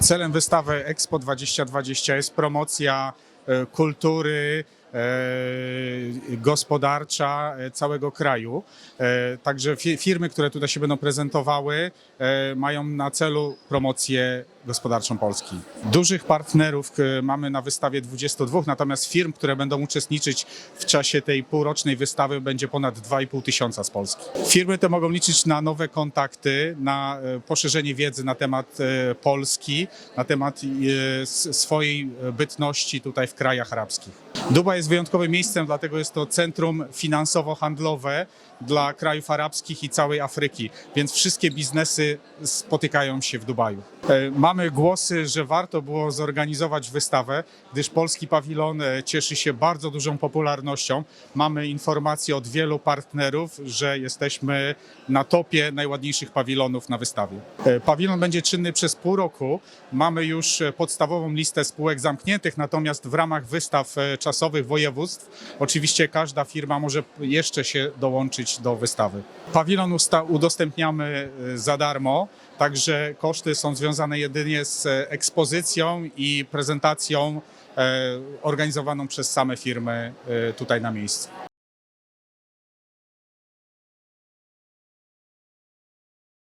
Celem wystawy Expo 2020 jest promocja e, kultury gospodarcza e, całego kraju. E, Także fi- firmy, które tutaj się będą prezentowały, e, mają na celu promocję gospodarczą Polski. Dużych partnerów e, mamy na wystawie 22, natomiast firm, które będą uczestniczyć w czasie tej półrocznej wystawy będzie ponad 2,5 tysiąca z Polski. Firmy te mogą liczyć na nowe kontakty, na e, poszerzenie wiedzy na temat e, Polski, na temat e, swojej bytności tutaj w krajach arabskich. Dubaj jest wyjątkowym miejscem, dlatego jest to centrum finansowo-handlowe dla krajów arabskich i całej Afryki, więc wszystkie biznesy spotykają się w Dubaju. E, Mamy głosy, że warto było zorganizować wystawę, gdyż polski pawilon e, cieszy się bardzo dużą popularnością. Mamy informacje od wielu partnerów, że jesteśmy na topie najładniejszych pawilonów na wystawie. E, Pawilon będzie czynny przez pół roku. Mamy już podstawową listę spółek zamkniętych, natomiast w ramach wystaw czasowych województw oczywiście każda firma może jeszcze się dołączyć do wystawy. Pawilon udostępniamy za darmo, także koszty są związane jedynie z e, ekspozycją i prezentacją e, organizowaną przez same firmy e, tutaj na miejscu.